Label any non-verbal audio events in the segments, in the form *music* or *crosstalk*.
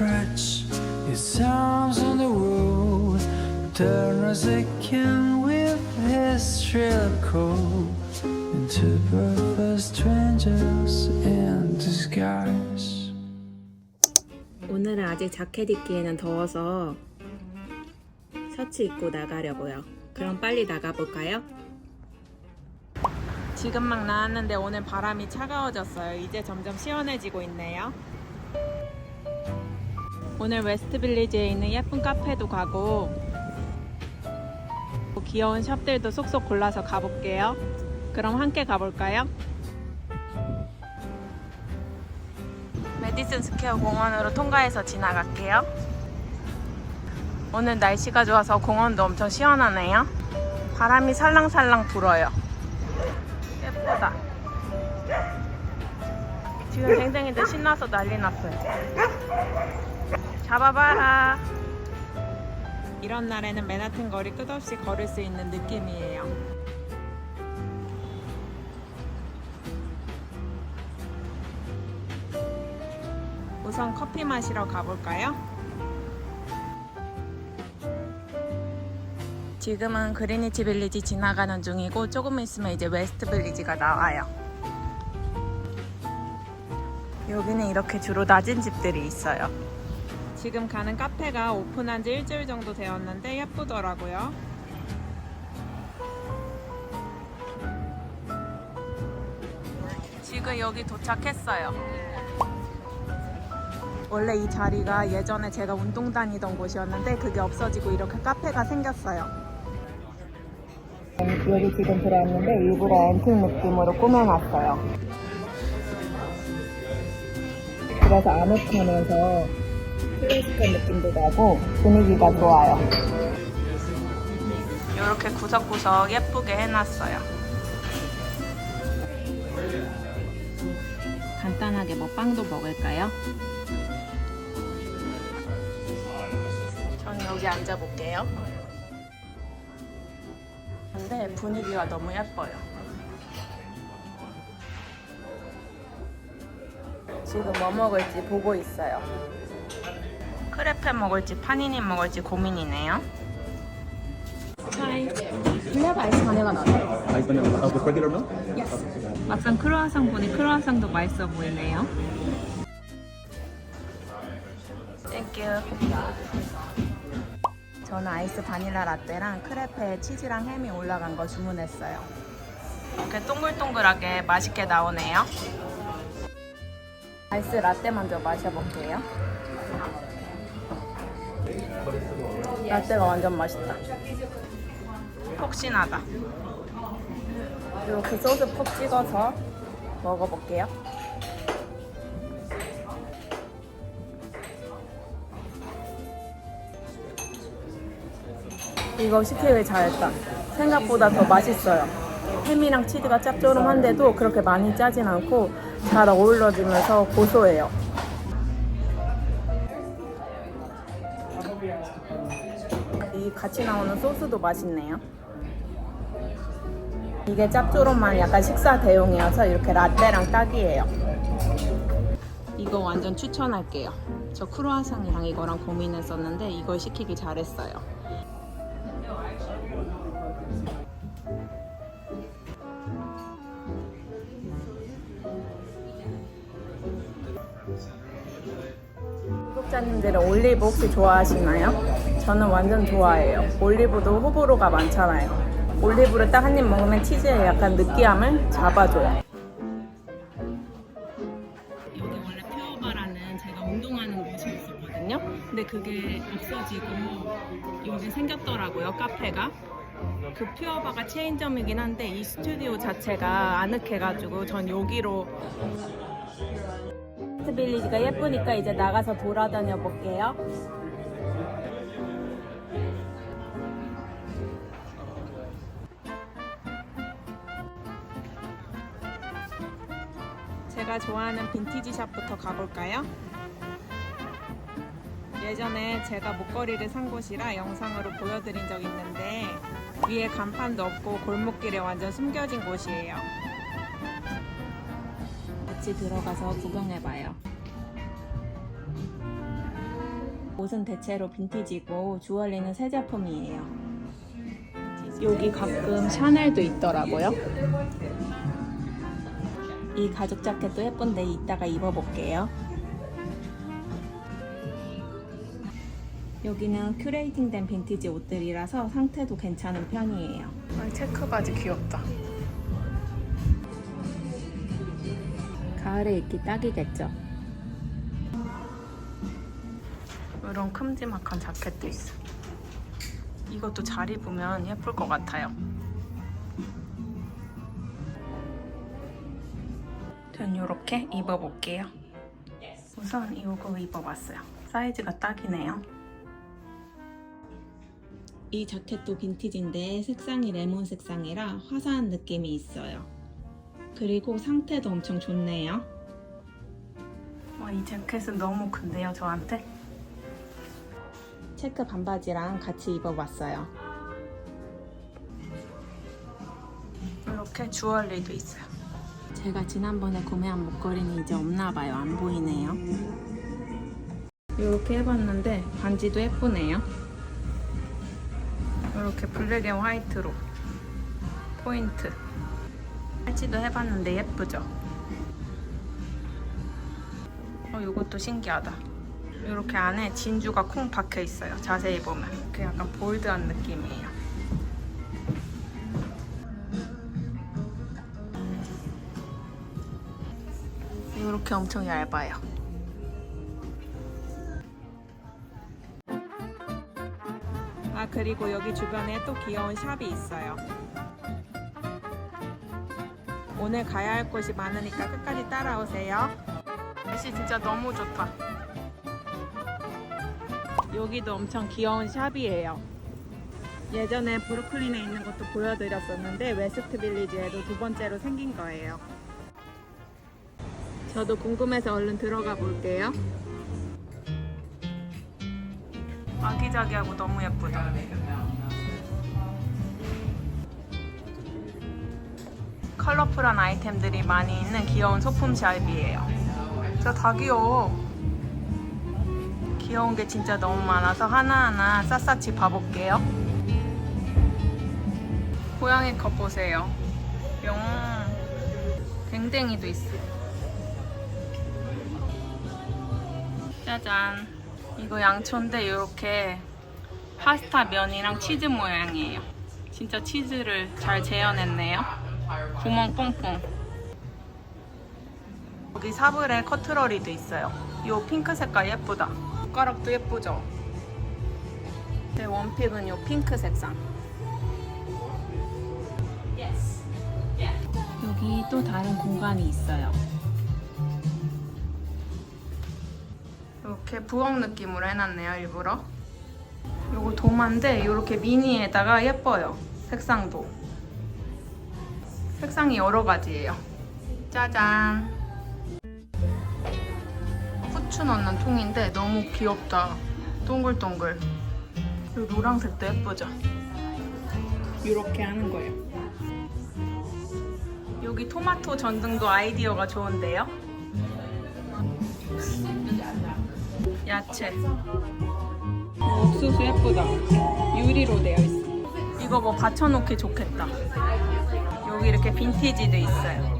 stretch its arms on the road, turn as they can with his shrill call into perfect strangers in disguise. 오늘은 아직 자켓 입기에는 더워서 셔츠 입고 나가려고요. 그럼 빨리 나가볼까요? 지금 막 나왔는데 오늘 바람이 차가워졌어요. 이제 점점 시원해지고 있네요. 오늘 웨스트빌리지에 있는 예쁜 카페도 가고 귀여운 샵들도 쏙쏙 골라서 가볼게요. 그럼 함께 가볼까요? 메디슨 스퀘어 공원으로 통과해서 지나갈게요. 오늘 날씨가 좋아서 공원도 엄청 시원하네요. 바람이 살랑살랑 불어요. 예쁘다. 지금 댕댕이들 신나서 난리 났어요. 잡아봐라. 이런 날에는 맨하튼 거리 끝없이 걸을 수 있는 느낌이에요. 우선 커피 마시러 가볼까요? 지금은 그리니치 빌리지 지나가는 중이고 조금 있으면 이제 웨스트 빌리지가 나와요. 여기는 이렇게 주로 낮은 집들이 있어요. 지금 가는 카페가 오픈한 지 일주일 정도 되었는데 예쁘더라고요. 지금 여기 도착했어요. 원래 이 자리가 예전에 제가 운동 다니던 곳이었는데 그게 없어지고 이렇게 카페가 생겼어요. 여기 지금 들어왔는데 일부러 앤틱 느낌으로 꾸며놨어요. 그래서 아늑하면서 클래식한 느낌도 나고 분위기가 좋아요. 이렇게 구석구석 예쁘게 해놨어요. 간단하게 뭐 빵도 먹을까요? 전 여기 앉아볼게요. 근데 분위기가 너무 예뻐요. 지금 뭐 먹을지 보고 있어요. 크레페 먹을지 파니니 먹을지 고민이네요. Ice vanilla uh, with regular milk? 막상 크로아상 보니 크로아상도 맛있어 보이네요. 땡큐. 저는 아이스 바닐라 라떼랑 크레페에 치즈랑 햄이 올라간 거 주문했어요. 이렇게 동글동글하게 맛있게 나오네요. 아이스 라떼 먼저 마셔볼게요. 라떼가 완전 맛있다. 폭신하다. 이렇게 소스 푹 찍어서 먹어볼게요. 이거 시키길 잘했다. 생각보다 더 맛있어요. 햄이랑 치즈가 짭조름한데도 그렇게 많이 짜진 않고 잘 어우러지면서 고소해요. 같이 나오는 소스도 맛있네요. 이게 짭조름한 약간 식사 대용이어서 이렇게 라떼랑 딱이에요. 이거 완전 추천할게요. 저 크루아상이랑 이거랑 고민했었는데 이걸 시키기 잘했어요. 구독자님들은 올리브 혹시 좋아하시나요? 저는 완전 좋아해요. 올리브도 호불호가 많잖아요. 올리브를 딱 한 입 먹으면 치즈의 약간 느끼함을 잡아줘요. 여기 원래 퓨어바라는 제가 운동하는 곳이었었거든요. 근데 그게 없어지고 여기 생겼더라고요, 카페가. 그 퓨어바가 체인점이긴 한데 이 스튜디오 자체가 아늑해가지고 전 여기로 빌리지가 예쁘니까 이제 나가서 돌아다녀 볼게요. 제가 좋아하는 빈티지 샵부터 가볼까요? 예전에 제가 목걸이를 산 곳이라 영상으로 보여드린 적 있는데 위에 간판도 없고 골목길에 완전 숨겨진 곳이에요. 같이 들어가서 구경해봐요. 옷은 대체로 빈티지고 주얼리는 새 제품이에요. 여기 가끔 샤넬도 있더라고요. 이 가죽 자켓도 예쁜데 이따가 입어볼게요. 여기는 큐레이팅 된 빈티지 옷들이라서 상태도 괜찮은 편이에요. 아, 체크 바지 귀엽다. 가을에 입기 딱이겠죠. 이런 큼지막한 자켓도 있어. 이것도 잘 입으면 예쁠 것 같아요. 전 이렇게 입어볼게요. 우선 이거 입어봤어요. 사이즈가 딱이네요. 이 자켓도 빈티지인데 색상이 레몬 색상이라 화사한 느낌이 있어요. 그리고 상태도 엄청 좋네요. 와, 이 자켓은 너무 큰데요, 저한테? 체크 반바지랑 같이 입어봤어요. 이렇게 주얼리도 있어요. 제가 지난번에 구매한 목걸이는 이제 없나봐요. 안 보이네요. 이렇게 해봤는데 반지도 예쁘네요. 이렇게 블랙 앤 화이트로 포인트. 팔찌도 해봤는데 예쁘죠? 어, 이것도 신기하다. 이렇게 안에 진주가 콩 박혀 있어요. 자세히 보면. 그 약간 볼드한 느낌이에요. 이렇게 엄청 얇아요. 아 그리고 여기 주변에 또 귀여운 샵이 있어요. 오늘 가야 할 곳이 많으니까 끝까지 따라오세요. 날씨 진짜 너무 좋다. 여기도 엄청 귀여운 샵이에요. 예전에 브루클린에 있는 것도 보여드렸었는데 웨스트 빌리지에도 두 번째로 생긴 거예요. 저도 궁금해서 얼른 들어가 볼게요. 아기자기하고 너무 예쁘다. 컬러풀한 아이템들이 많이 있는 귀여운 소품 샵이에요. 진짜 다 귀여워. 귀여운 게 진짜 너무 많아서 하나하나 샅샅이 봐볼게요. 고양이 컵 보세요. 뿅. 댕댕이도 있어. 짜잔. 이거 양초인데 이렇게 파스타 면이랑 치즈 모양이에요. 진짜 치즈를 잘 재현했네요. 구멍 뽕뽕. 여기 사브레 커트러리도 있어요. 이 핑크 색깔 예쁘다. 숟가락도 예쁘죠? 제 원픽은 이 핑크 색상. 여기 또 다른 공간이 있어요. 이렇게 부엌 느낌으로 해놨네요, 일부러. 요거 도마인데 이렇게 미니에다가 예뻐요. 색상도. 색상이 여러 가지예요. 짜잔. 후추 넣는 통인데 너무 귀엽다. 동글동글. 그리고 노란색도 예쁘죠? 이렇게 하는 거예요. 여기 토마토 전등도 아이디어가 좋은데요? 야채. 옥수수 예쁘다. 유리로 되어 있어. 이거 뭐 받쳐놓기 좋겠다. 여기 이렇게 빈티지도 있어요.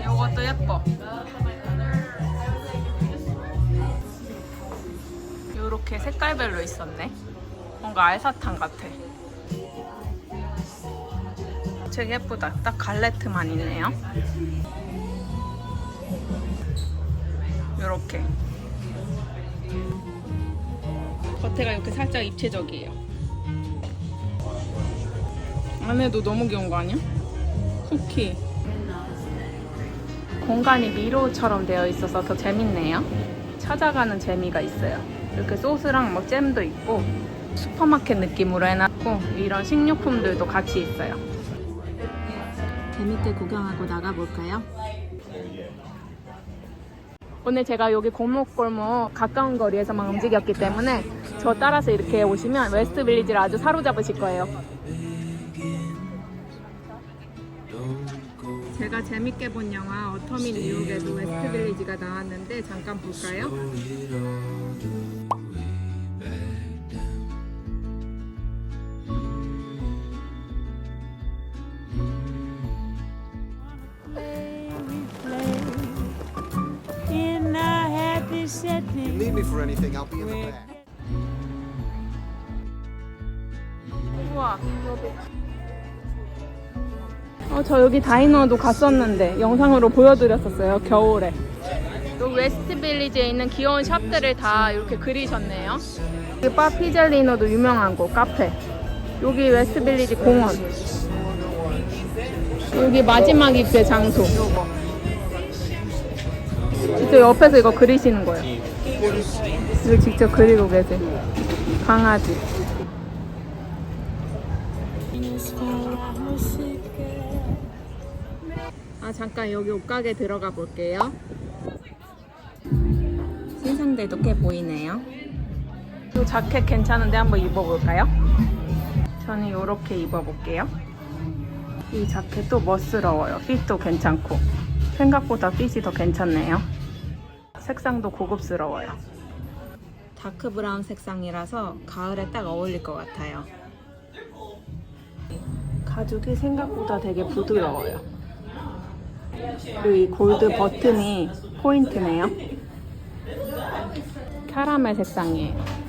이것도 예뻐. 이렇게 색깔별로 있었네. 뭔가 알사탕 같아. 되게 예쁘다. 딱 갈레트만 있네요. 이렇게. 겉에가 이렇게 살짝 입체적이에요. 안에도 너무 귀여운 거 아니야? 쿠키. 공간이 미로처럼 되어 있어서 더 재밌네요. 찾아가는 재미가 있어요. 이렇게 소스랑 뭐 잼도 있고 슈퍼마켓 느낌으로 해놨고 이런 식료품들도 같이 있어요. 재밌게 구경하고 나가볼까요? 오늘 제가 여기 골목골목 가까운 거리에서만 움직였기 때문에 저 따라서 이렇게 오시면 웨스트 빌리지를 아주 사로잡으실 거예요. 제가 재밌게 본 영화 어터미 뉴욕에도 웨스트 빌리지가 나왔는데 잠깐 볼까요? Need me for anything, I'll be in the back. 우와. 어, 저 여기 다이너도 갔었는데 영상으로 보여드렸었어요 겨울에. 또 웨스트 빌리지에 있는 귀여운 샵들을 다 이렇게 그리셨네요. 여기 바 피젤리노도 유명한 곳 카페. 여기 웨스트 빌리지 공원. 여기 마지막 입대 장소. 요거 직접 옆에서 이거 그리시는 거예요 이거 직접 그리고 계세요 강아지 아 잠깐 여기 옷가게 들어가 볼게요. 신상들도 꽤 보이네요. 이 자켓 괜찮은데 한번 입어볼까요? 저는 이렇게 입어볼게요. 이 자켓도 멋스러워요. 핏도 괜찮고 생각보다 핏이 더 괜찮네요. 색상도 고급스러워요. 다크 브라운 색상이라서 가을에 딱 어울릴 것 같아요. 가죽이 생각보다 되게 부드러워요. 그리고 이 골드 버튼이 포인트네요. 캐러멜 색상이에요.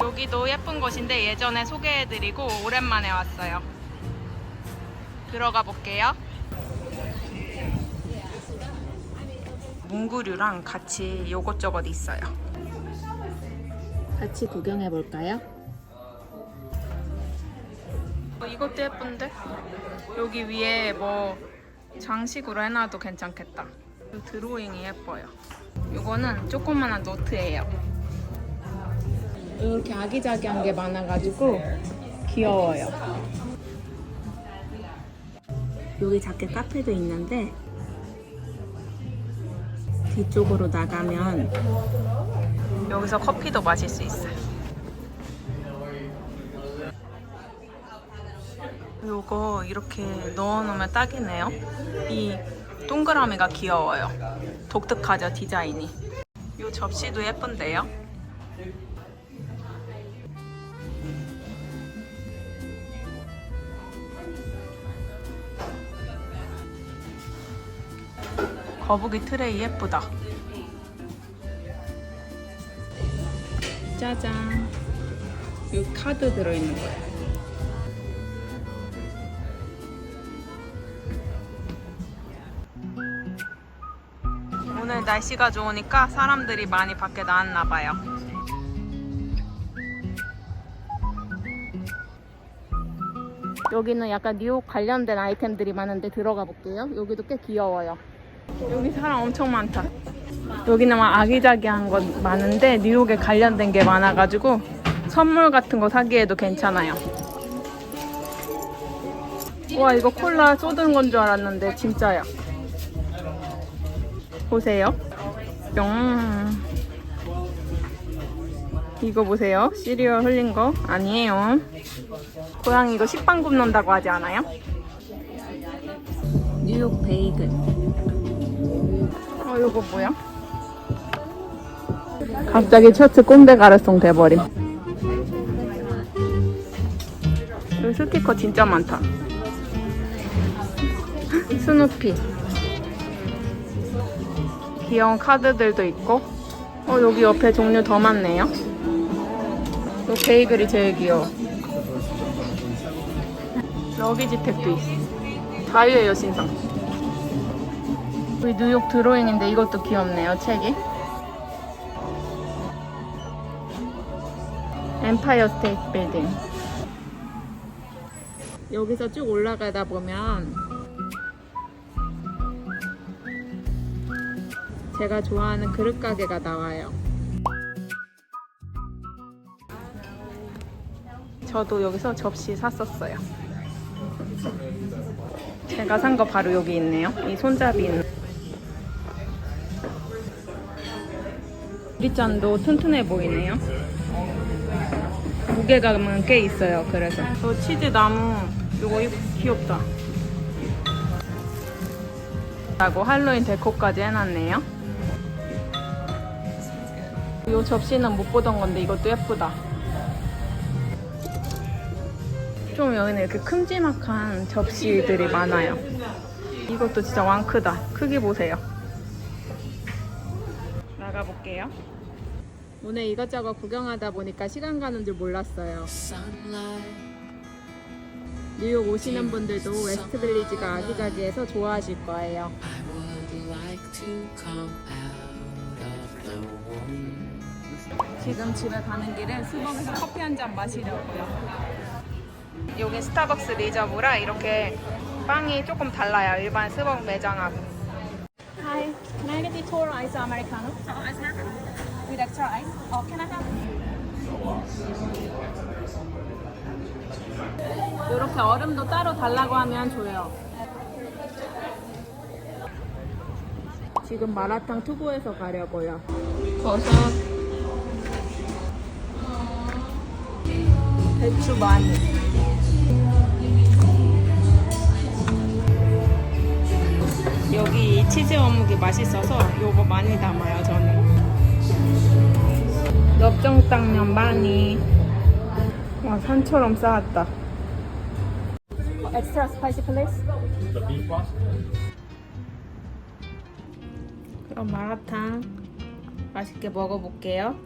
여기도 예쁜 곳인데 예전에 소개해드리고 오랜만에 왔어요. 들어가 볼게요. 문구류랑 같이 요것저것 있어요. 같이 구경해 볼까요? 어, 이것도 예쁜데? 여기 위에 뭐 장식으로 해놔도 괜찮겠다. 이 드로잉이 예뻐요. 이거는 조그만한 노트예요. 이렇게 아기자기한 게 많아가지고 귀여워요. 여기 자켓 카페도 있는데 뒤쪽으로 나가면 여기서 커피도 마실 수 있어요. 요거 이렇게 넣어놓으면 딱이네요. 이 동그라미가 귀여워요. 독특하죠 디자인이. 요 접시도 예쁜데요. 거북이 트레이 예쁘다. 짜잔. 이 카드 들어있는 거예요. 오늘 날씨가 좋으니까 사람들이 많이 밖에 나왔나 봐요. 여기는 약간 뉴욕 관련된 아이템들이 많은데 들어가 볼게요. 여기도 꽤 귀여워요. 여기 사람 엄청 많다. 여기는 막 아기자기한 것 많은데 뉴욕에 관련된 게 많아가지고 선물 같은 거 사기에도 괜찮아요. 와 이거 콜라 쏟은 건 줄 알았는데 진짜야. 보세요. 뿅. 이거 보세요. 시리얼 흘린 거 아니에요. 고양이 이거 식빵 굽는다고 하지 않아요? 뉴욕 베이글. 어, 이거 뭐야? 갑자기 셔츠 꼰대 가르송 돼버림. 여기 스티커 진짜 많다. *laughs* 스누피. 귀여운 카드들도 있고. 어, 여기 옆에 종류 더 많네요. 이 베이글이 제일 귀여워. 러기지 택도 있어. 자유예요, 신상. 우리 뉴욕 드로잉인데 이것도 귀엽네요, 책이. 엠파이어 스테이트 빌딩. 여기서 쭉 올라가다 보면 제가 좋아하는 그릇 가게가 나와요. 저도 여기서 접시 샀었어요. 제가 산 거 바로 여기 있네요. 이 손잡이 있는. 유리잔도 튼튼해 보이네요. 무게감은 꽤 있어요. 그래서 저 치즈 나무 이거 귀엽다. 라고 할로윈 데코까지 해놨네요. 이 접시는 못 보던 건데 이것도 예쁘다. 좀 여기는 이렇게 큼지막한 접시들이 많아요. 이것도 진짜 왕 크다. 크기 보세요. 나가볼게요. 오늘 이것저것 구경하다 보니까 시간 가는 줄 몰랐어요. 뉴욕 오시는 분들도 웨스트 빌리지가 아기자기해서 좋아하실 거예요. 지금 집에 가는 길에 스벅에서 커피 한 잔 마시려고요. 여기 스타벅스 리저브라 이렇게 빵이 조금 달라요. 일반 스벅 매장하고. Hi, can I get the tall ice americano? Tall ice americano. With extra ice. Oh, can I have? 이렇게 얼음도 따로 달라고 하면 줘요. 지금 마라탕 투고에서 가려고요. 버섯, 배추 많이. 여기 이 치즈 어묵이 맛있어서 요거 많이 담아요 저는. 엽정 땅면 많이. 와 산처럼 쌓았다. Extra spicy please. The beef one? 그럼 마라탕 맛있게 먹어볼게요.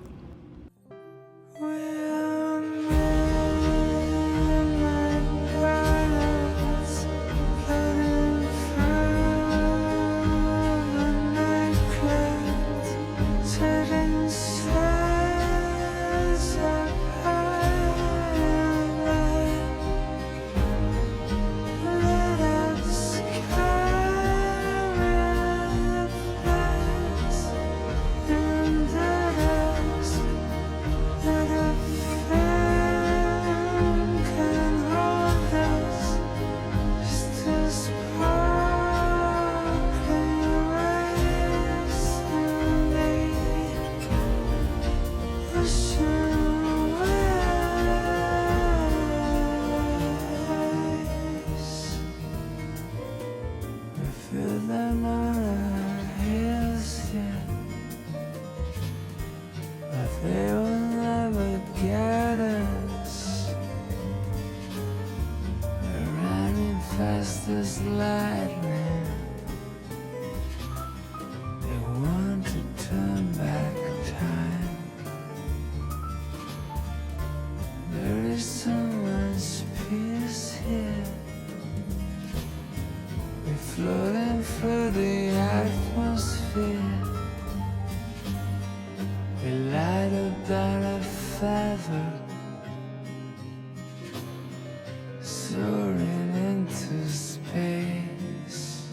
Soaring into space.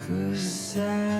Cause I